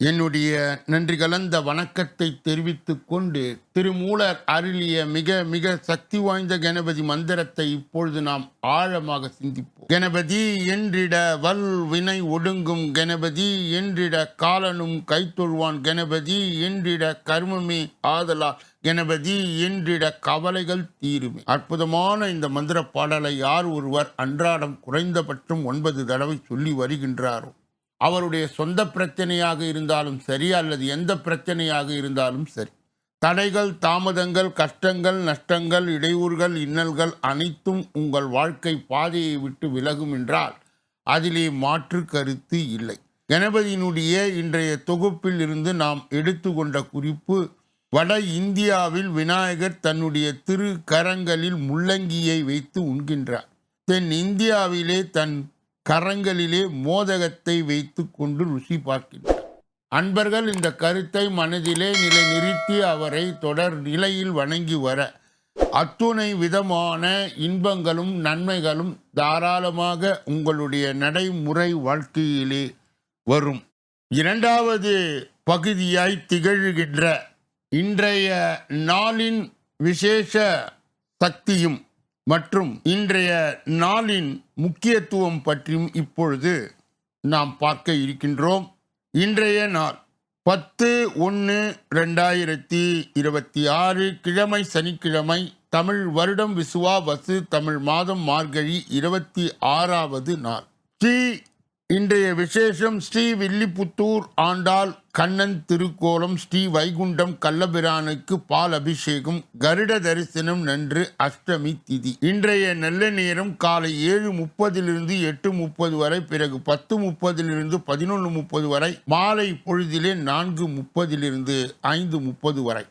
என்னுடைய நன்றி கலந்த வணக்கத்தை தெரிவித்து கொண்டு திருமூலர் அருளிய மிக மிக சக்தி வாய்ந்த கணபதி மந்திரத்தை இப்பொழுது நாம் ஆழமாக சிந்திப்போம். கணபதி என்றிட வல் வினை ஒடுங்கும் கணபதி என்றிட காலனும் கைத்தொழுவான் கணபதி என்றிட கர்மமே ஆதலால் கணபதி என்றிட கவலைகள் தீருமே. அற்புதமான இந்த மந்திர பாடலை யார் ஒருவர் அன்றாடம் குறைந்தபட்சம் ஒன்பது தடவை சொல்லி வருகின்றாரோ? அவருடைய சொந்த பிரச்சனையாக இருந்தாலும் சரி அல்லது எந்த பிரச்சனையாக இருந்தாலும் சரி. தடைகள் தாமதங்கள் கஷ்டங்கள் நஷ்டங்கள் இடையூறுகள் இன்னல்கள் அனைத்தும் உங்கள் வாழ்க்கை பாதையை விட்டு விலகும் என்றால் அதிலே மாற்று கருத்து இல்லை. கணபதியினுடைய இன்றைய தொகுப்பில் இருந்து நாம் எடுத்துக்கொண்ட குறிப்பு வட இந்தியாவில் விநாயகர் தன்னுடைய திரு கரங்களில் முள்ளங்கியை வைத்து உண்கின்றார். தென் இந்தியாவிலே தன் கரங்களிலே மோதகத்தை வைத்து கொண்டு ருசி பார்க்கின்றார். அன்பர்கள் இந்த கருத்தை மனதிலே நிலை நிறுத்தி அவரை தொடர் நிலையில் வணங்கி வர அத்துணை விதமான இன்பங்களும் நன்மைகளும் தாராளமாக உங்களுடைய நடைமுறை வாழ்க்கையிலே வரும். இரண்டாவது பகுதியாய் திகழ்கின்ற இன்றைய நாளின் விசேஷ சக்தியும் மற்றும் இன்றைய நாளின் முக்கியத்துவம் பற்றியும் இப்பொழுது நாம் பார்க்க இருக்கின்றோம். இன்றைய நாள் பத்து ஒன்று ரெண்டாயிரத்தி இருபத்தி ஆறு கிழமை சனிக்கிழமை தமிழ் வருடம் விசுவா வசு தமிழ் மாதம் மார்கழி இருபத்தி ஆறாவது நாள். ஸ்ரீ இன்றைய விசேஷம் ஸ்ரீ வில்லிபுத்தூர் ஆண்டாள் கண்ணன் திருக்கோலம் ஸ்ரீ வைகுண்டம் கள்ளபிரானுக்கு பால் அபிஷேகம் கருட தரிசனம் நன்று அஷ்டமி திதி. இன்றைய நல்ல நேரம் காலை ஏழு முப்பதிலிருந்து எட்டு முப்பது வரை பிறகு பத்து முப்பதிலிருந்து பதினொன்று முப்பது வரை மாலை பொழுதிலே நான்கு முப்பதிலிருந்து ஐந்து முப்பது வரை.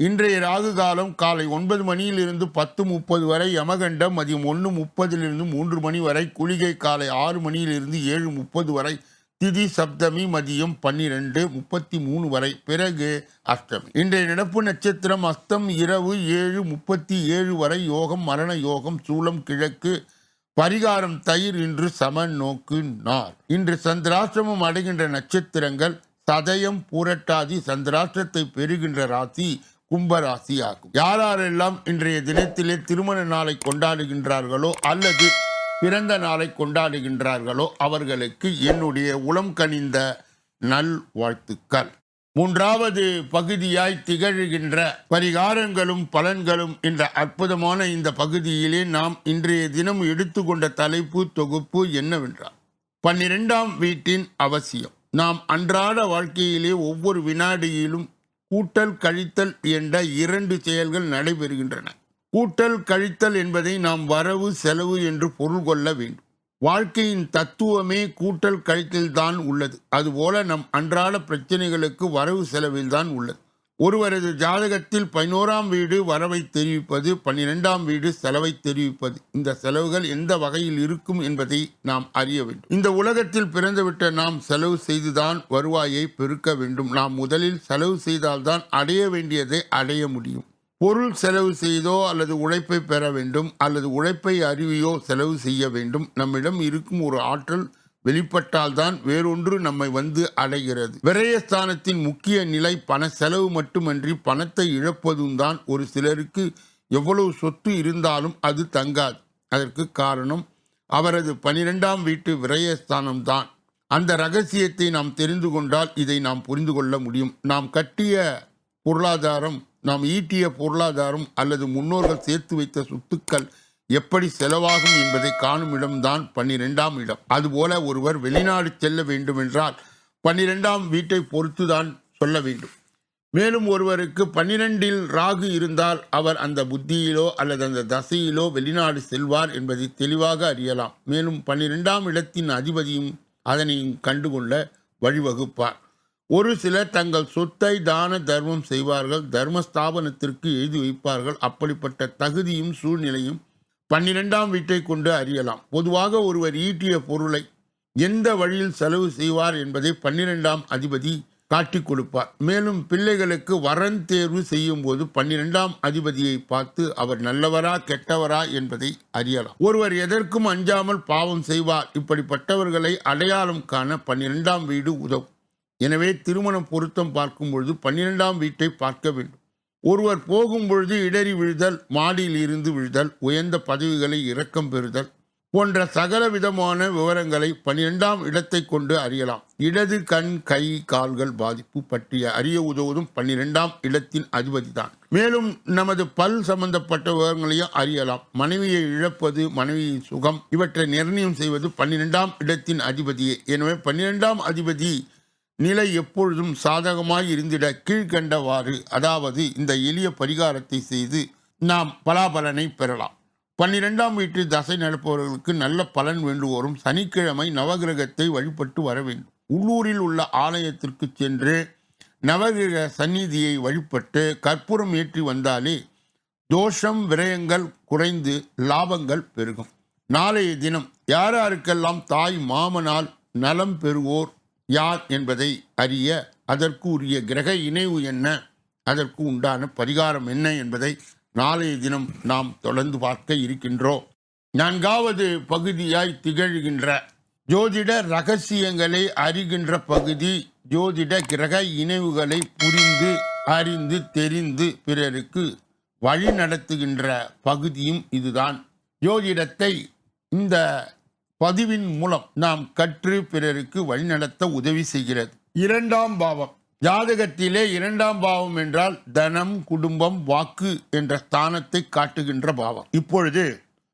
இன்றைய ராகு காலம் காலை ஒன்பது மணியிலிருந்து பத்து முப்பது வரை யமகண்டம் மதியம் ஒன்று முப்பதிலிருந்து மூன்று மணி வரை குளிகை காலை ஆறு மணியிலிருந்து ஏழு முப்பது வரை திதி சப்தமி மதியம் பன்னிரெண்டு முப்பத்தி மூணு வரை. பிறகு அஷ்டமி. இன்றைய நடப்பு நட்சத்திரம் அஸ்தம் இரவு ஏழு முப்பத்தி ஏழு வரை. யோகம் மரண யோகம் சூலம் கிழக்கு. பரிகாரம் தயிர் இன்று சமன் நோக்கு நார் இன்று சந்திராசிரமம் அடைகின்ற நட்சத்திரங்கள் சதயம் பூரட்டாதி சந்திராஷ்டிரத்தை பெறுகின்ற ராசி கும்பராசி ஆகும் யாரெல்லாம் இன்றைய தினத்திலே திருமண நாளை கொண்டாடுகின்றார்களோ அல்லது பிறந்த நாளை கொண்டாடுகின்றார்களோ அவர்களுக்கு என்னுடைய உளம் கனிந்த நல் வாழ்த்துக்கள். மூன்றாவது பகுதியாய் திகழ்கின்ற பரிகாரங்களும் பலன்களும் என்ற அற்புதமான இந்த பகுதியிலே நாம் இன்றைய தினம் எடுத்துக்கொண்ட தலைப்பு தொகுப்பு என்னவென்றால் பன்னிரெண்டாம் வீட்டின் அவசியம். நாம் அன்றாட வாழ்க்கையிலே ஒவ்வொரு வினாடியிலும் கூட்டல் கழித்தல் என்ற இரண்டு செயல்கள் நடைபெறுகின்றன. கூட்டல் கழித்தல் என்பதை நாம் வரவு செலவு என்று பொருள் கொள்ள வேண்டும். வாழ்க்கையின் தத்துவமே கூட்டல் கழித்தல் தான் உள்ளது. அதுபோல நம் அன்றாட பிரச்சனைகளுக்கு வரவு செலவில் தான் உள்ளது. ஒருவரது ஜாதகத்தில் பதினோராம் வீடு வரவை தெரிவிப்பது பன்னிரெண்டாம் வீடு செலவை தெரிவிப்பது. இந்த செலவுகள் எந்த வகையில் இருக்கும் என்பதை நாம் அறிய வேண்டும். இந்த உலகத்தில் பிறந்துவிட்ட நாம் செலவு செய்துதான் வருவாயை பெருக்க வேண்டும். நாம் முதலில் செலவு செய்தால்தான் அடைய வேண்டியதை அடைய முடியும். பொருள் செலவு செய்தோ அல்லது உழைப்பை பெற வேண்டும் அல்லது உழைப்பை அறிவியோ செலவு செய்ய வேண்டும். நம்மிடம் இருக்கும் ஒரு ஆற்றல் வெளிப்பட்டால்தான் வேறொன்று நம்மை வந்து அடைகிறது. விரயஸ்தானத்தின் முக்கிய நிலை பண செலவு மட்டுமன்றி பணத்தை இழப்பதும் தான். ஒரு சிலருக்கு எவ்வளவு சொத்து இருந்தாலும் அது தங்காது. அதற்கு காரணம் அவரது பனிரெண்டாம் வீட்டு விரயஸ்தானம் தான். அந்த ரகசியத்தை நாம் தெரிந்து கொண்டால் இதை நாம் புரிந்து கொள்ள முடியும். நாம் கட்டிய பொருளாதாரம் நாம் ஈட்டிய பொருளாதாரம் அல்லது முன்னோர்கள் சேர்த்து வைத்த சொத்துக்கள் எப்படி செலவாகும் என்பதை காணும் இடம்தான் பன்னிரெண்டாம் இடம். அதுபோல ஒருவர் வெளிநாடு செல்ல வேண்டுமென்றால் பன்னிரெண்டாம் வீட்டை பொறுத்துதான் சொல்ல வேண்டும். மேலும் ஒருவருக்கு பன்னிரெண்டில் ராகு இருந்தால் அவர் அந்த புத்தியிலோ அல்லது அந்த தசையிலோ வெளிநாடு செல்வார் என்பதை தெளிவாக அறியலாம். மேலும் பன்னிரெண்டாம் இடத்தின் அதிபதியும் அதனையும் கண்டுகொள்ள வழிவகுப்பார். ஒரு சிலர் தங்கள் சொத்தை தான தர்மம் செய்வார்கள் தர்மஸ்தாபனத்திற்கு எழுதி வைப்பார்கள். அப்படிப்பட்ட தகுதியும் சூழ்நிலையும் பன்னிரெண்டாம் வீட்டை கொண்டு அறியலாம். பொதுவாக ஒருவர் ஈட்டிய பொருளை எந்த வழியில் செலவு செய்வார் என்பதை பன்னிரெண்டாம் அதிபதி காட்டிக் கொடுப்பார். மேலும் பிள்ளைகளுக்கு வரன் தேர்வு செய்யும் போது பன்னிரெண்டாம் அதிபதியை பார்த்து அவர் நல்லவரா கெட்டவரா என்பதை அறியலாம். ஒருவர் எதற்கும் அஞ்சாமல் பாவம் செய்வார். இப்படிப்பட்டவர்களை அடையாளம் காண பன்னிரெண்டாம் வீடு உதவும். எனவே திருமணம் பொருத்தம் பார்க்கும் பொழுது பன்னிரெண்டாம் வீட்டை பார்க்க வேண்டும். ஒருவர் போகும் பொழுது இடறி விழுதல் மாடியில் இருந்து விழுதல் உயர்ந்த பதவிகளை இரக்கம் பெறுதல் போன்ற சகல விதமான விவரங்களை பன்னிரெண்டாம் இடத்தை கொண்டு அறியலாம். இடது கண் கை கால்கள் பாதிப்பு பற்றிய அறிய உதவுவதும் பன்னிரெண்டாம் இடத்தின் அதிபதிதான். மேலும் நமது பல் சம்பந்தப்பட்ட விவரங்களையும் அறியலாம். மனைவியை இழப்பது மனைவியின் சுகம் இவற்றை நிர்ணயம் செய்வது பன்னிரெண்டாம் இடத்தின் அதிபதியே. எனவே பன்னிரெண்டாம் அதிபதி நிலை எப்பொழுதும் சாதகமாய் இருந்திட கீழ்கண்டவாறு. அதாவது இந்த எளிய பரிகாரத்தை செய்து நாம் பலாபலனை பெறலாம். பன்னிரெண்டாம் வீட்டில் தசை நடப்பவர்களுக்கு நல்ல பலன் வேண்டுவோரும் சனிக்கிழமை நவகிரகத்தை வழிபட்டு வர வேண்டும். உள்ளூரில் உள்ள ஆலயத்திற்கு சென்று நவகிரக சந்நிதியை வழிபட்டு கற்பூரம் ஏற்றி வந்தாலே தோஷம் விரயங்கள் குறைந்து லாபங்கள் பெருகும். நாளைய தினம் யார் யாருக்கெல்லாம் தாய் மாமனால் நலம் பெறுவோர் யார் என்பதை அறிய அதற்கு உரிய கிரக இணைவு என்ன? அதற்கு உண்டான பரிகாரம் என்ன என்பதை நாளைய தினம் நாம் தொடர்ந்து பார்க்க இருக்கின்றோம். நான்காவது பகுதியாய் திகழ்கின்ற ஜோதிட ரகசியங்களை அறிகின்ற பகுதி ஜோதிட கிரக இணைவுகளை புரிந்து அறிந்து தெரிந்து பிறருக்கு வழி நடத்துகின்ற பகுதியும் இதுதான். ஜோதிடத்தை இந்த பதிவின் மூலம் நாம் கற்று பிறருக்கு வழிநடத்த உதவி செய்கிறது. இரண்டாம் பாவம். ஜாதகத்திலே இரண்டாம் பாவம் என்றால் தனம் குடும்பம் வாக்கு என்ற ஸ்தானத்தை காட்டுகின்ற பாவம். இப்பொழுது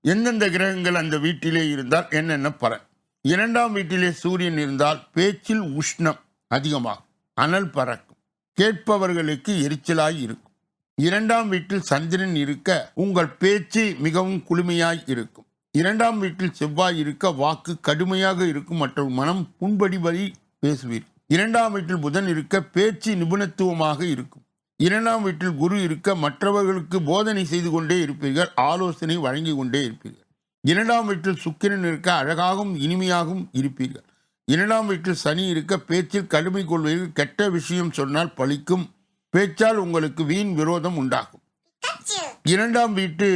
எந்தெந்த கிரகங்கள் அந்த வீட்டிலே இருந்தால் என்னென்ன பலன்? இரண்டாம் வீட்டிலே சூரியன் இருந்தால் பேச்சில் உஷ்ணம் அதிகமாகும் அனல் பறக்கும் கேட்பவர்களுக்கு எரிச்சலாய் இருக்கும். இரண்டாம் வீட்டில் சந்திரன் இருக்க உங்கள் பேச்சு மிகவும் குளுமையாய் இருக்கும். இரண்டாம் வீட்டில் செவ்வாய் இருக்க வாக்கு கடுமையாக இருக்கும் மற்றும் மனம் புண்படிபடி பேசுவீர். இரண்டாம் வீட்டில் புதன் இருக்க பேச்சு நிபுணத்துவமாக இருக்கும். இரண்டாம் வீட்டில் குரு இருக்க மற்றவர்களுக்கு போதனை செய்து கொண்டே இருப்பீர்கள். ஆலோசனை வழங்கி கொண்டே இருப்பீர்கள். இரண்டாம் வீட்டில் சுக்கிரன் இருக்க அழகாகவும் இனிமையாகவும் இருப்பீர்கள். இரண்டாம் வீட்டில் சனி இருக்க பேச்சில் கடுமை கொள்வீர்கள். கெட்ட விஷயம் சொன்னால் பழிக்கும். பேச்சால் உங்களுக்கு வீண் விரோதம் உண்டாகும். இரண்டாம் வீட்டு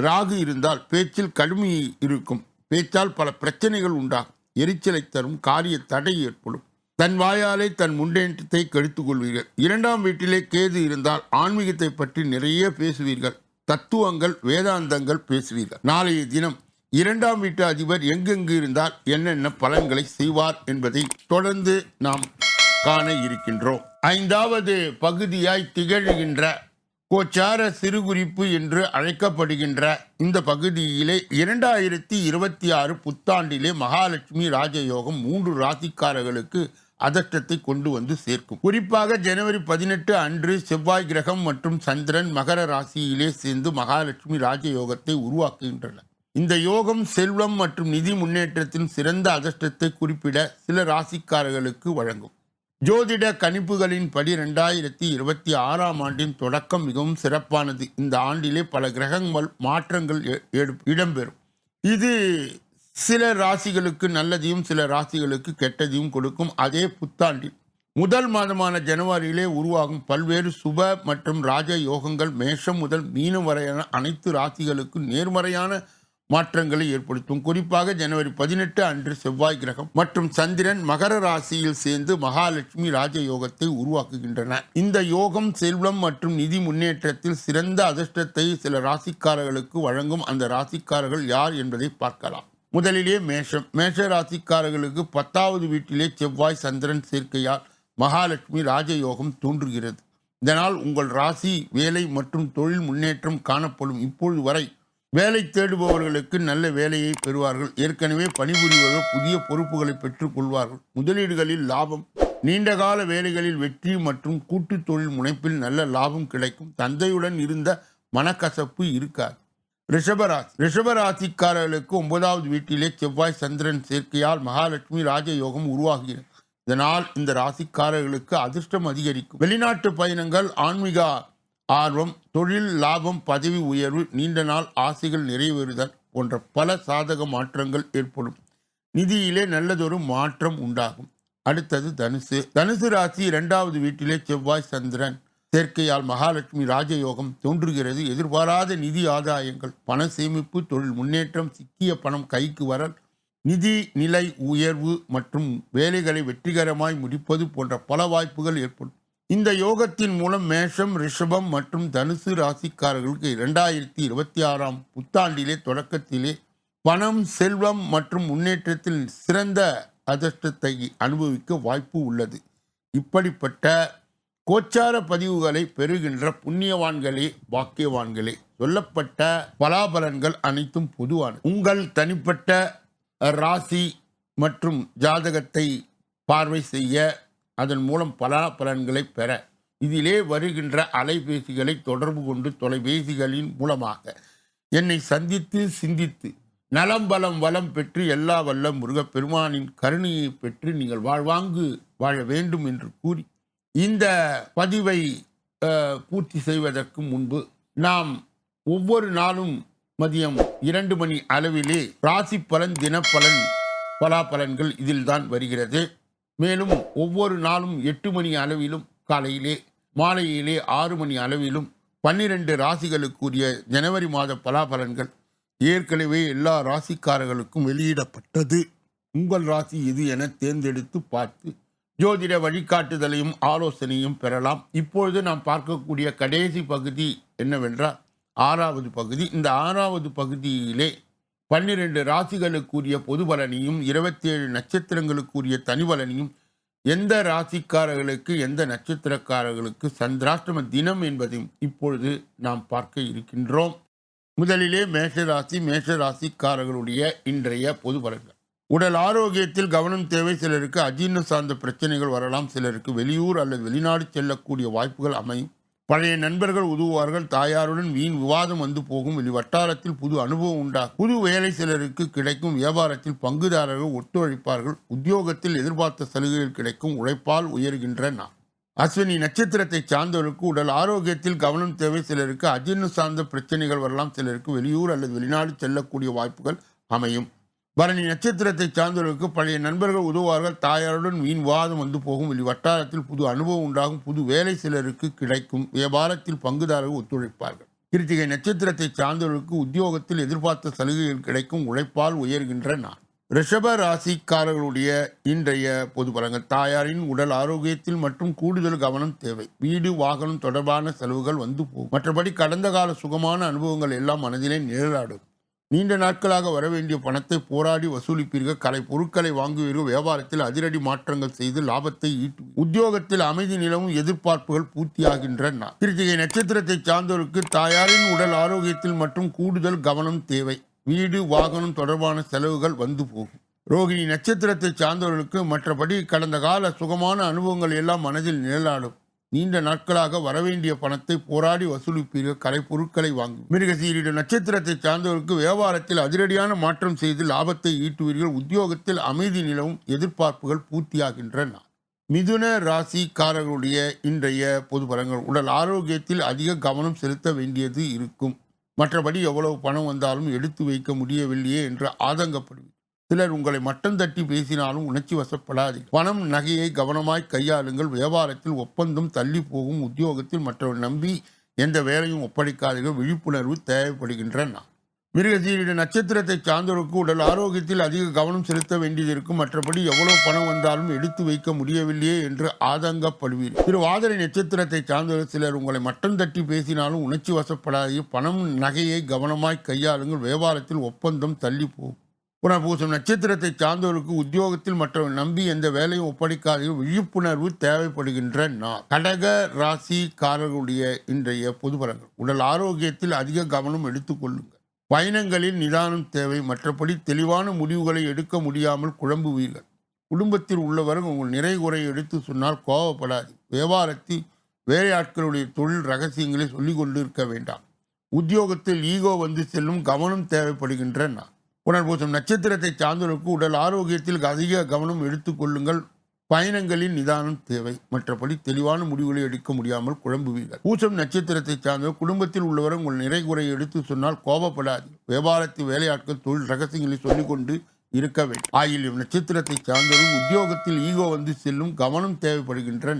ராகு இருந்தால் பேச்சில் கடுமை இருக்கும். பேச்சால் பல பிரச்சனைகள் உண்டாகும். எரிச்சலை தரும் காரிய தடை ஏற்படும். தன் வாயாலே தன் முன்னேற்றத்தை கெடுத்துக் கொள்வீர்கள். இரண்டாம் வீட்டிலே கேது இருந்தால் ஆன்மீகத்தை பற்றி நிறைய பேசுவீர்கள். தத்துவங்கள் வேதாந்தங்கள் பேசுவீர்கள். நாளைய தினம் இரண்டாம் வீட்டு அதிபர் எங்கெங்கு இருந்தால் என்னென்ன பலன்களை செய்வார் என்பதை தொடர்ந்து நாம் காண இருக்கின்றோம். ஐந்தாவது பகுதியாய் திகழ்கின்ற கோச்சார சிறுகுறிப்பு என்று அழைக்கப்படுகின்ற இந்த பகுதியிலே இரண்டாயிரத்தி இருபத்தி ஆறு புத்தாண்டிலே மகாலட்சுமி ராஜயோகம் மூன்று ராசிக்காரர்களுக்கு அதஷ்டத்தை கொண்டு வந்து சேர்க்கும். குறிப்பாக ஜனவரி பதினெட்டு அன்று செவ்வாய் கிரகம் மற்றும் சந்திரன் மகர ராசியிலே சேர்ந்து மகாலட்சுமி ராஜயோகத்தை உருவாக்குகின்றன இந்த யோகம் செல்வம் மற்றும் நிதி முன்னேற்றத்தின் சிறந்த அதிர்ஷ்டத்தை குறிப்பிட சில ராசிக்காரர்களுக்கு வழங்கும். ஜோதிட கணிப்புகளின்படி ரெண்டாயிரத்தி இருபத்தி ஆறாம் ஆண்டின் தொடக்கம் மிகவும் சிறப்பானது. இந்த ஆண்டிலே பல கிரகங்கள் மாற்றங்கள் எ- இடம்பெறும். இது சில ராசிகளுக்கு நல்லதையும் சில ராசிகளுக்கு கெட்டதையும் கொடுக்கும் அதே புத்தாண்டில். முதல் மாதமான ஜனவரியிலே உருவாகும் பல்வேறு சுப மற்றும் ராஜ யோகங்கள் மேஷம் முதல் மீனம் வரையான அனைத்து ராசிகளுக்கும் நேர்மறையான மாற்றங்களை ஏற்படுத்தும். குறிப்பாக ஜனவரி பதினெட்டு அன்று செவ்வாய் கிரகம் மற்றும் சந்திரன் மகர ராசியில் சேர்ந்து மகாலட்சுமி ராஜயோகத்தை உருவாக்குகின்றன. இந்த யோகம் செல்வம் மற்றும் நிதி முன்னேற்றத்தில் சிறந்த அதிர்ஷ்டத்தை சில ராசிக்காரர்களுக்கு வழங்கும். அந்த ராசிக்காரர்கள் யார் என்பதை பார்க்கலாம். முதலிலே மேஷம். மேஷ ராசிக்காரர்களுக்கு பத்தாவது வீட்டிலே செவ்வாய் சந்திரன் சேர்க்கையால் மகாலட்சுமி ராஜயோகம் தோன்றுகிறது. இதனால் உங்கள் ராசி வேலை மற்றும் தொழில் முன்னேற்றம் காணப்படும். இப்பொழுது வரை வேலை தேடுபவர்களுக்கு நல்ல வேலையை பெறுவார்கள். ஏற்கனவே பணிபுரிபவர்கள் புதிய பொறுப்புகளை பெற்றுக் கொள்வார்கள். முதலீடுகளில் லாபம் நீண்டகால வேலைகளில் வெற்றி மற்றும் கூட்டு தொழில் முனைப்பில் நல்ல லாபம் கிடைக்கும். தந்தையுடன் இருந்த மனக்கசப்பு இருக்காது. ரிஷபராசி ரிஷபராசிக்காரர்களுக்கு ஒன்பதாவது வீட்டிலே செவ்வாய் சந்திரன் சேர்க்கையால் மகாலட்சுமி ராஜயோகம் உருவாகிறது. இதனால் இந்த ராசிக்காரர்களுக்கு அதிர்ஷ்டம் அதிகரிக்கும். வெளிநாட்டு பயணங்கள் ஆன்மீக ஆர்வம் தொழில் லாபம் பதவி உயர்வு நீண்ட நாள் ஆசைகள் நிறைவேறுதல் போன்ற பல சாதக மாற்றங்கள் ஏற்படும். நிதியிலே நல்லதொரு மாற்றம் உண்டாகும். அடுத்தது தனுசு. தனுசு ராசி இரண்டாவது வீட்டிலே செவ்வாய் சந்திரன். சேர்க்கையால் மகாலட்சுமி ராஜயோகம் தோன்றுகிறது. எதிர்பாராத நிதி ஆதாயங்கள் பண சேமிப்பு தொழில் முன்னேற்றம் சிக்கிய பணம் கைக்கு வரல் நிதி நிலை உயர்வு மற்றும் வேலைகளை வெற்றிகரமாய் முடிப்பது போன்ற பல வாய்ப்புகள் ஏற்படும். இந்த யோகத்தின் மூலம் மேஷம் ரிஷபம் மற்றும் தனுசு ராசிக்காரர்களுக்கு இரண்டாயிரத்தி இருபத்தி ஆறாம் புத்தாண்டிலே தொடக்கத்திலே பணம் செல்வம் மற்றும் முன்னேற்றத்தில் சிறந்த அதிர்ஷ்டத்தை அனுபவிக்க வாய்ப்பு உள்ளது. இப்படிப்பட்ட கோச்சார பதிவுகளை பெறுகின்ற புண்ணியவான்களே பாக்கியவான்களே சொல்லப்பட்ட பலாபலன்கள் அனைத்தும் பொதுவான உங்கள் தனிப்பட்ட ராசி மற்றும் ஜாதகத்தை பார்வை செய்ய அதன் மூலம் பலாபலன்களை பெற. இதிலே வருகின்ற அலைபேசிகளை தொடர்பு கொண்டு தொலைபேசிகளின் மூலமாக என்னை சந்தித்து சிந்தித்து நலம் பலம் வளம் பெற்று எல்லா வல்ல முருகப்பெருமானின் கருணையை பெற்று நீங்கள் வாழ்வாங்கு வாழ வேண்டும் என்று கூறி இந்த பதிவை பூர்த்தி செய்வதற்கு முன்பு நாம் ஒவ்வொரு நாளும் மதியம் இரண்டு மணி அளவிலே ராசி பலன் தினப்பலன் பலாபலன்கள் இதில் தான் வருகிறது. மேலும் ஒவ்வொரு நாளும் எட்டு மணி அளவிலும் காலையிலே மாலையிலே ஆறு மணி அளவிலும் பன்னிரண்டு ராசிகளுக்குரிய ஜனவரி மாத பலாபலன்கள் ஏற்கனவே எல்லா ராசிக்காரர்களுக்கும் வெளியிடப்பட்டது. உங்கள் ராசி இது என தேர்ந்தெடுத்து பார்த்து ஜோதிட வழிகாட்டுதலையும் ஆலோசனையும் பெறலாம். இப்பொழுது நாம் பார்க்கக்கூடிய கடைசி பகுதி என்னவென்றால் ஆறாவது பகுதி. இந்த ஆறாவது பகுதியிலே பன்னிரண்டு ராசிகளுக்குரிய பொது பலனையும் இருபத்தேழு நட்சத்திரங்களுக்குரிய தனி பலனையும் எந்த ராசிக்காரர்களுக்கு எந்த நட்சத்திரக்காரர்களுக்கு சந்திராஷ்டம தினம் என்பதையும் இப்பொழுது நாம் பார்க்க இருக்கின்றோம். முதலிலே மேஷராசி மேஷராசிக்காரர்களுடைய இன்றைய பொது பலன்கள். உடல் ஆரோக்கியத்தில் கவனம் தேவை. சிலருக்கு அஜீர்ணம் சார்ந்த பிரச்சனைகள் வரலாம். சிலருக்கு வெளியூர் அல்லது வெளிநாடு செல்லக்கூடிய வாய்ப்புகள் அமையும். பழைய நண்பர்கள் உதவுவார்கள் தாயாருடன் வீண் விவாதம் வந்து போகும். வெளி வட்டாரத்தில் புது அனுபவம் உண்டாகும் புது வேலை சிலருக்கு கிடைக்கும். வியாபாரத்தில் பங்குதாரர்கள் ஒத்துழைப்பார்கள். உத்தியோகத்தில் எதிர்பார்த்த சலுகைகள் கிடைக்கும். உழைப்பால் உயர்கின்ற அஸ்வினி நட்சத்திரத்தை சார்ந்தவருக்கு உடல் ஆரோக்கியத்தில் கவனம் தேவை. சிலருக்கு அஜீர்ணம் சார்ந்த பிரச்சனைகள் வரலாம். சிலருக்கு வெளியூர் அல்லது வெளிநாடு செல்லக்கூடிய வாய்ப்புகள் அமையும். பரணி நட்சத்திரத்தை சார்ந்தவர்களுக்கு பழைய நண்பர்கள் உதவுவார்கள். தாயாருடன் வீண் வாதம் வந்து போகும். இல்லை வட்டாரத்தில் புது அனுபவம் உண்டாகும். புது வேலை சிலருக்கு கிடைக்கும். வியாபாரத்தில் பங்குதாரர்கள் ஒத்துழைப்பார்கள். கிருத்திகை நட்சத்திரத்தை சார்ந்தவர்களுக்கு உத்தியோகத்தில் எதிர்பார்த்த சலுகைகள் கிடைக்கும். உழைப்பால் உயர்கின்ற நான் ரிஷப ராசிக்காரர்களுடைய இன்றைய பொது பலங்கள் தாயாரின் உடல் ஆரோக்கியத்தில் மற்றும் கூடுதல் கவனம் தேவை. வீடு வாகனம் தொடர்பான செலவுகள் வந்து போகும். மற்றபடி கடந்த கால சுகமான அனுபவங்கள் எல்லாம் மனதிலே நிழலாடும். நீண்ட நாட்களாக வர வேண்டிய பணத்தை போராடி வசூலிப்பீர்கள். கலை பொருட்களை வாங்குவீர்கள். வியாபாரத்தில் அதிரடி மாற்றங்கள் செய்து லாபத்தை ஈட்டு உத்தியோகத்தில் அமைதி நிலவும் எதிர்பார்ப்புகள் பூர்த்தியாகின்றன. நாள் கிருத்திகை நட்சத்திரத்தை சார்ந்தோருக்கு தாயாரின் உடல் ஆரோக்கியத்தில் மற்றும் கூடுதல் கவனம் தேவை. வீடு வாகனம் தொடர்பான செலவுகள் வந்து போகும். ரோகிணி நட்சத்திரத்தை சார்ந்தவர்களுக்கு மற்றபடி கடந்த கால சுகமான அனுபவங்கள் எல்லாம் மனதில் நிழலாடும். நீண்ட நாட்களாக வரவேண்டிய பணத்தை போராடி வசூலிப்பீர்கள் கலை பொருட்களை வாங்கும். மிருகசீரிட நட்சத்திரத்தை சார்ந்தவருக்கு வியாபாரத்தில் அதிரடியான மாற்றம் செய்து லாபத்தை ஈட்டுவீர்கள். உத்தியோகத்தில் அமைதி நிலவும் எதிர்பார்ப்புகள் பூர்த்தியாகின்றன. மிதுன ராசிக்காரர்களுடைய இன்றைய பொது பலன்கள். உடல் ஆரோக்கியத்தில் அதிக கவனம் செலுத்த வேண்டியது இருக்கும். மற்றபடி எவ்வளவு பணம் வந்தாலும் எடுத்து வைக்க முடியவில்லையே என்று ஆதங்கப்படுவீர்கள். சிலர் உங்களை மட்டம் தட்டி பேசினாலும் உணர்ச்சி வசப்படாது பணம் நகையை கவனமாய் கையாளுங்கள். வியாபாரத்தில் ஒப்பந்தம் தள்ளி போகும் உத்தியோகத்தில் மற்றவர் நம்பி எந்த வேலையும் ஒப்படைக்காதீர்கள். விழிப்புணர்வு தேவைப்படுகின்றன. நாள் மிருகசீரிட நட்சத்திரத்தை சார்ந்தவருக்கு உடல் ஆரோக்கியத்தில் அதிக கவனம் செலுத்த வேண்டியது இருக்கும் மற்றபடி எவ்வளவு பணம் வந்தாலும் எடுத்து வைக்க முடியவில்லையே என்று ஆதங்கப்படுவீர். திரு வாதரை நட்சத்திரத்தை சார்ந்தவர் சிலர் உங்களை மட்டம் தட்டி பேசினாலும் உணர்ச்சி வசப்படாதீர்கள் பணம் நகையை கவனமாய் கையாளுங்கள். வியாபாரத்தில் ஒப்பந்தம் தள்ளி போகும். புனர்பூசம் நட்சத்திரத்தை சார்ந்தவருக்கு உத்தியோகத்தில் மற்றவன் நம்பி எந்த வேலையும் ஒப்படைக்காத விழிப்புணர்வு தேவைப்படுகின்ற நாள். கடக ராசிக்காரர்களுடைய இன்றைய பொது பலன்கள். உடல் ஆரோக்கியத்தில் அதிக கவனம் எடுத்துக்கொள்ளுங்கள் பயணங்களில் நிதானம் தேவை. மற்றபடி தெளிவான முடிவுகளை எடுக்க முடியாமல் குழம்புவீர்கள். குடும்பத்தில் உள்ளவர் உங்கள் நிறை குறை எடுத்து சொன்னால் கோபப்படாது வியாபாரத்தில் வேலையாட்களுடைய தொழில் ரகசியங்களை சொல்லிக் கொண்டிருக்க வேண்டாம். உத்தியோகத்தில் ஈகோ வந்து செல்லும் கவனம் தேவைப்படுகின்ற நான் புனர்பூசம் நட்சத்திரத்தை சார்ந்தவருக்கு உடல் ஆரோக்கியத்தில் அதிக கவனம் எடுத்துக்கொள்ளுங்கள் பயணங்களின் நிதானம் தேவை. மற்றபடி தெளிவான முடிவுகளை எடுக்க முடியாமல் குழம்புவீர்கள். பூசம் நட்சத்திரத்தை சார்ந்த குடும்பத்தில் உள்ளவர் உங்கள் நிறைகுறை எடுத்து சொன்னால் கோபப்படாது வியாபாரத்தில் வேலையாட்கள் தொழில் ரகசியங்களை சொல்லிக்கொண்டு இருக்க வேண்டும். ஆயிலும் நட்சத்திரத்தை சார்ந்தவர்கள் உத்தியோகத்தில் ஈகோ வந்து செல்லும் கவனம் தேவைப்படுகின்ற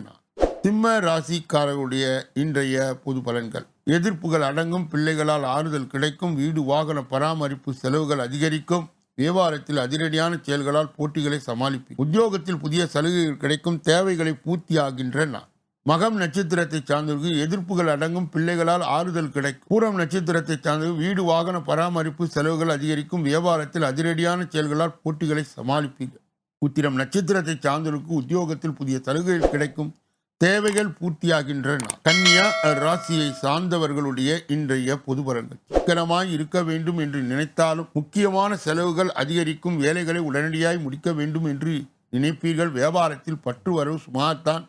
சிம்ம ராசிக்காரர்களுடைய இன்றைய பொது பலன்கள். எதிர்ப்புகள் அடங்கும் பிள்ளைகளால் ஆறுதல் கிடைக்கும் வீடு வாகன பராமரிப்பு செலவுகள் அதிகரிக்கும் வியாபாரத்தில் அதிரடியான செயல்களால் போட்டிகளை சமாளிப்பு உத்தியோகத்தில் புதிய சலுகைகள் கிடைக்கும் தேவைகளை பூர்த்தியாகின்ற நான் மகம் நட்சத்திரத்தை சார்ந்தவர்கள் எதிர்ப்புகள் அடங்கும் பிள்ளைகளால் ஆறுதல் கிடைக்கும். பூரம் நட்சத்திரத்தை சார்ந்தவர்கள் வீடு வாகன பராமரிப்பு செலவுகள் அதிகரிக்கும் வியாபாரத்தில் அதிரடியான செயல்களால் போட்டிகளை சமாளிப்பீர்கள். உத்திரம் நட்சத்திரத்தை சார்ந்தவர்களுக்கு உத்தியோகத்தில் புதிய சலுகைகள் கிடைக்கும் தேவைகள் பூர்த்தியாகின்றன. கன்னியா ராசியை சார்ந்தவர்களுடைய இன்றைய பொது பலன்கள் சிக்கனமாய் இருக்க வேண்டும் என்று நினைத்தாலும் முக்கியமான செலவுகள் அதிகரிக்கும் வேலைகளை உடனடியாய் முடிக்க வேண்டும் என்று நினைப்பீர்கள். வியாபாரத்தில் பற்று வரவு சுமார்தான்.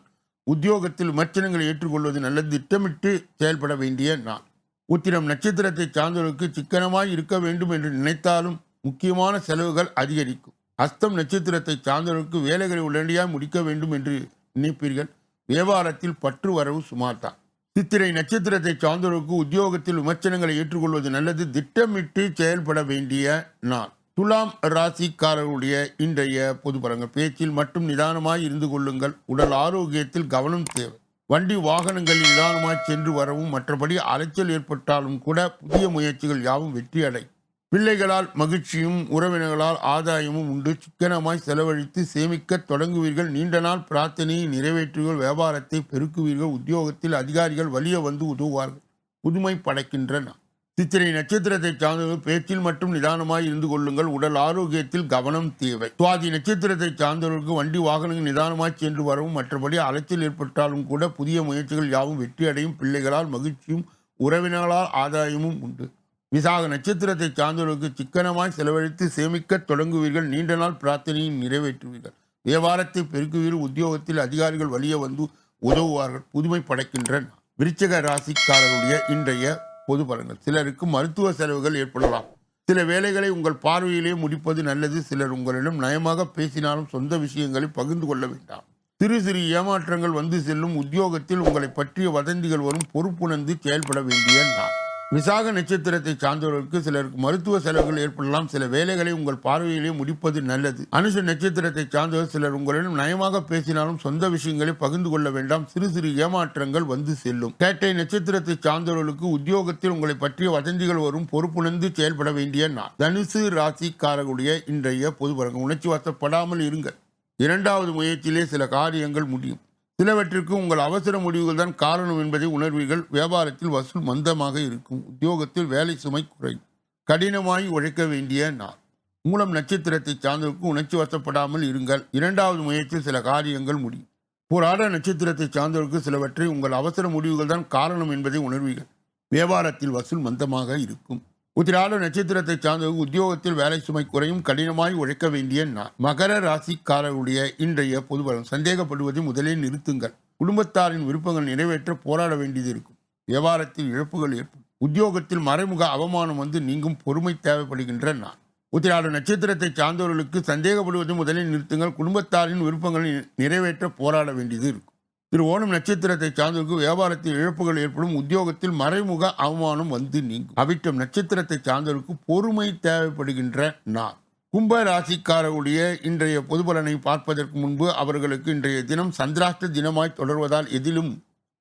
உத்தியோகத்தில் விமர்சனங்களை ஏற்றுக்கொள்வது நல்லது. திட்டமிட்டு செயல்பட வேண்டிய நாள். உத்திரம் நட்சத்திரத்தை சார்ந்தவர்களுக்கு சிக்கனமாய் இருக்க வேண்டும் என்று நினைத்தாலும் முக்கியமான செலவுகள் அதிகரிக்கும். அஸ்தம் நட்சத்திரத்தை சார்ந்தவர்களுக்கு வேலைகளை உடனடியாக முடிக்க வேண்டும் என்று நினைப்பீர்கள். வியாபாரத்தில் பற்று வரவு சுமார்தான். சித்திரை நட்சத்திரத்தை சார்ந்தவருக்கு உத்தியோகத்தில் விமர்சனங்களை ஏற்றுக்கொள்வது நல்லது. திட்டமிட்டு செயல்பட வேண்டிய நாள். துலாம் ராசிக்காரர்களுடைய இன்றைய பொது பலங்கள் பேச்சில் மட்டும் நிதானமாய் இருந்து கொள்ளுங்கள். உடல் ஆரோக்கியத்தில் கவனம் தேவை. வண்டி வாகனங்களில் நிதானமாய் சென்று வரவும் மற்றபடி அலைச்சல் ஏற்பட்டாலும் கூட புதிய முயற்சிகள் யாவும் வெற்றி அடை பிள்ளைகளால் மகிழ்ச்சியும் உறவினர்களால் ஆதாயமும் உண்டு. சிக்கனமாய் செலவழித்து சேமிக்க தொடங்குவீர்கள். நீண்ட நாள் பிரார்த்தனையை நிறைவேற்றுவீர்கள் வியாபாரத்தை பெருக்குவீர்கள். உத்தியோகத்தில் அதிகாரிகள் வலிய வந்து உதவுவார்கள். புதுமை படைக்கின்றன. சித்திரை நட்சத்திரத்தை சார்ந்தவர்கள் பேச்சில் மட்டும் நிதானமாய் இருந்து கொள்ளுங்கள். உடல் ஆரோக்கியத்தில் கவனம் தேவை. சுவாதி நட்சத்திரத்தை சார்ந்தவர்களுக்கு வண்டி வாகனங்கள் நிதானமாய் சென்று வரவும் மற்றபடி அலைச்சல் ஏற்பட்டாலும் கூட புதிய முயற்சிகள் யாவும் வெற்றியடையும். பிள்ளைகளால் மகிழ்ச்சியும் உறவினர்களால் ஆதாயமும் உண்டு. விசாக நட்சத்திரத்தை சார்ந்தவர்களுக்கு சிக்கனமாய் செலவழித்து சேமிக்கத் தொடங்குவீர்கள். நீண்ட நாள் பிரார்த்தனையை நிறைவேற்றுவீர்கள். வியாபாரத்தை பெருக்குவீர்கள். உத்தியோகத்தில் அதிகாரிகள் வழிய வந்து உதவுவார்கள். புதுமை படைக்கின்றன விருச்சக ராசிக்காரருடைய இன்றைய பொது பலன்கள். சிலருக்கு மருத்துவ செலவுகள் ஏற்படலாம். சில வேலைகளை உங்கள் பார்வையிலே முடிப்பது நல்லது. சிலர் உங்களிடம் நயமாக பேசினாலும் சொந்த விஷயங்களை பகிர்ந்து கொள்ள வேண்டாம். சிறு சிறு ஏமாற்றங்கள் வந்து செல்லும். உத்தியோகத்தில் உங்களை பற்றிய வதந்திகள் வரும். பொறுப்புணர்ந்து செயல்பட வேண்டிய நான் விசாக நட்சத்திரத்தை சார்ந்தவர்களுக்கு சிலருக்கு மருத்துவ செலவுகள் ஏற்படலாம். சில வேலைகளை உங்கள் பார்வையிலே முடிப்பது நல்லது. அனுஷ நட்சத்திரத்தை சார்ந்தவர் சிலர் உங்களிடம் நயமாக பேசினாலும் சொந்த விஷயங்களை பகிர்ந்து கொள்ள வேண்டாம். சிறு சிறு ஏமாற்றங்கள் வந்து செல்லும். கேட்டை நட்சத்திரத்தை சார்ந்தவர்களுக்கு உத்தியோகத்தில் உங்களை பற்றிய வதந்திகள் வரும். பொறுப்புணர்ந்து செயல்பட வேண்டிய நாள். தனுசு ராசிக்காரர்களுடைய இன்றைய பொது உணர்ச்சி வசப்படாமல் இருங்கள். இரண்டாவது முயற்சியிலே சில காரியங்கள் முடியும். சிலவற்றிற்கு உங்கள் அவசர முடிவுகள் தான் காரணம் என்பதை உணர்வீர்கள். வியாபாரத்தில் வசூல் மந்தமாக இருக்கும். உத்தியோகத்தில் வேலை சுமை குறையும். கடினமாய் உழைக்க வேண்டிய நாள். மூலம் நட்சத்திரத்தை சார்ந்தவருக்கு உணர்ச்சி வசப்படாமல் இருங்கள். இரண்டாவது முயற்சியில் சில காரியங்கள் முடியும். போராட நட்சத்திரத்தை சார்ந்தவருக்கு சிலவற்றை உங்கள் அவசர முடிவுகள் தான் காரணம் என்பதை உணர்வீர்கள். வியாபாரத்தில் வசூல் மந்தமாக இருக்கும். உத்திராட நட்சத்திரத்தை சார்ந்தவர்கள் உத்தியோகத்தில் வேலை சுமை குறையும் கடினமாய் உழைக்க வேண்டிய நாள் மகர ராசிக்காரருடைய இன்றைய பொதுபலம். சந்தேகப்படுவதை முதலில் நிறுத்துங்கள். குடும்பத்தாரின் விருப்பங்கள் நிறைவேற்ற போராட வேண்டியது இருக்கும். வியாபாரத்தில் இழப்புகள் ஏற்படும். உத்தியோகத்தில் மறைமுக அவமானம் வந்து நீங்கும் பொறுமை தேவைப்படுகின்ற நான் உத்திராட நட்சத்திரத்தை சார்ந்தவர்களுக்கு சந்தேகப்படுவதை முதலில் நிறுத்துங்கள். குடும்பத்தாரின் விருப்பங்களை நிறைவேற்ற போராட வேண்டியது இருக்கும். திரு ஓணம் நட்சத்திரத்தை சார்ந்தவர்களுக்கு வியாபாரத்தில் இழப்புகள் ஏற்படும் உத்தியோகத்தில் மறைமுக அவமானம் வந்து நீங்கும். அவிட்டம் நட்சத்திரத்தை சார்ந்தவர்களுக்கு பொறுமை தேவைப்படுகின்ற நாள். கும்ப ராசிக்காரருடைய இன்றைய பொது பலனை பார்ப்பதற்கு முன்பு அவர்களுக்கு இன்றைய தினம் சந்திராஷ்ட தினமாய் தொடர்வதால் எதிலும்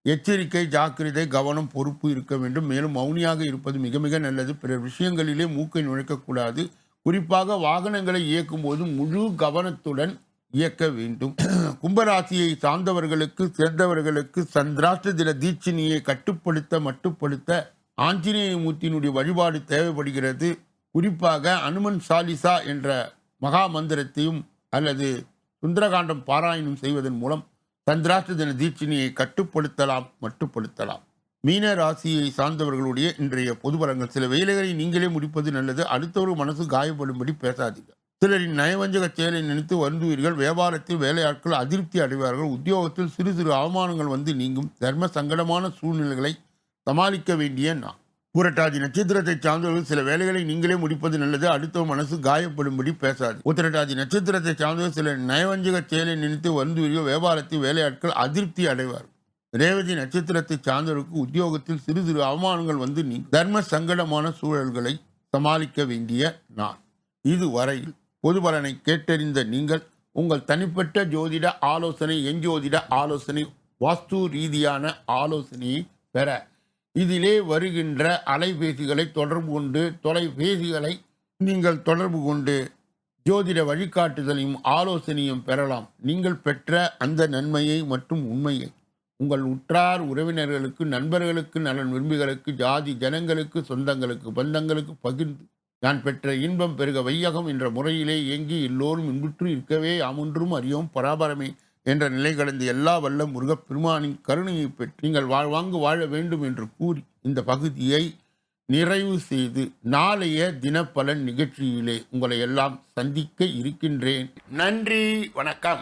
எச்சரிக்கை ஜாக்கிரதை கவனம் பொறுப்பு இருக்க வேண்டும். மேலும் மௌனியாக இருப்பது மிக மிக நல்லது. பிறர் விஷயங்களிலே மூக்கை நுழைக்கக்கூடாது. குறிப்பாக வாகனங்களை இயக்கும் போது முழு கவனத்துடன் இயக்க வேண்டும். கும்பராசியை சார்ந்தவர்களுக்கு சேர்ந்தவர்களுக்கு சந்திராஷ்ட தின தீட்சினியை கட்டுப்படுத்த மட்டுப்படுத்த ஆஞ்சநேய மூர்த்தியினுடைய வழிபாடு தேவைப்படுகிறது. குறிப்பாக அனுமன் சாலிசா என்ற மகா மந்திரத்தையும் அல்லது சுந்தரகாண்டம் பாராயணம் செய்வதன் மூலம் சந்திராஷ்ட தின தீட்சினியை கட்டுப்படுத்தலாம் மட்டுப்படுத்தலாம். மீன ராசியை சார்ந்தவர்களுடைய இன்றைய பொது சில வேலைகளை நீங்களே முடிப்பது நல்லது. அடுத்தவர்கள் மனசு காயப்படும்படி பேசாதீங்க. சிலரின் நயவஞ்சக செயலை நினைத்து வருந்துவீர்கள். வியாபாரத்தில் வேலையாட்கள் அதிருப்தி அடைவார்கள். உத்தியோகத்தில் சிறு சிறு அவமானங்கள் வந்து நீங்கும். தர்ம சங்கடமான சூழ்நிலைகளை சமாளிக்க வேண்டிய நான் புரட்டாதி நட்சத்திரத்தை சார்ந்தவர்கள் சில வேலைகளை நீங்களே முடிப்பது நல்லது. அடுத்த மனசு காயப்படும்படி பேசாது. உத்திரட்டாதி நட்சத்திரத்தை சார்ந்தவர்கள் சில நயவஞ்சக செயலை நினைத்து வருந்துவீர்கள். வியாபாரத்தில் வேலையாட்கள் அதிருப்தி அடைவார்கள். ரேவதி நட்சத்திரத்தை சார்ந்தவருக்கு உத்தியோகத்தில் சிறு சிறு அவமானங்கள் வந்து நீ தர்ம சங்கடமான சூழல்களை சமாளிக்க வேண்டிய நான் இது வரையில் பொதுபலனை கேட்டறிந்த நீங்கள் உங்கள் தனிப்பட்ட ஜோதிட ஆலோசனை எஞ்சோதிட ஆலோசனை வாஸ்து ரீதியான ஆலோசனையை பெற. இதிலே வருகின்ற அலைபேசிகளை தொடர்பு கொண்டு தொலைபேசிகளை நீங்கள் தொடர்பு கொண்டு ஜோதிட வழிகாட்டுதலையும் ஆலோசனையும் பெறலாம். நீங்கள் பெற்ற அந்த நன்மையை மற்றும் உண்மையை உங்கள் உற்றார் உறவினர்களுக்கு நண்பர்களுக்கு நலன் விரும்பிகளுக்கு ஜாதி ஜனங்களுக்கு சொந்தங்களுக்கு பந்தங்களுக்கு பகிர்ந்து நான் பெற்ற இன்பம் பெருக வையகம் என்ற முறையிலே இயங்கி எல்லோரும் இன்புற்று இருக்கவே அமுன்றும் அறியோம் பராபரமே என்ற நிலை கடந்து எல்லா வல்ல முருகப் பெருமானின் கருணையை பெற்று நீங்கள் வாழ்வாங்கு வாழ வேண்டும் என்று கூறி இந்த பகுதியை நிறைவு செய்து நாளைய தினப்பலன் நிகழ்ச்சியிலே உங்களை எல்லாம் சந்திக்க இருக்கின்றேன். நன்றி வணக்கம்.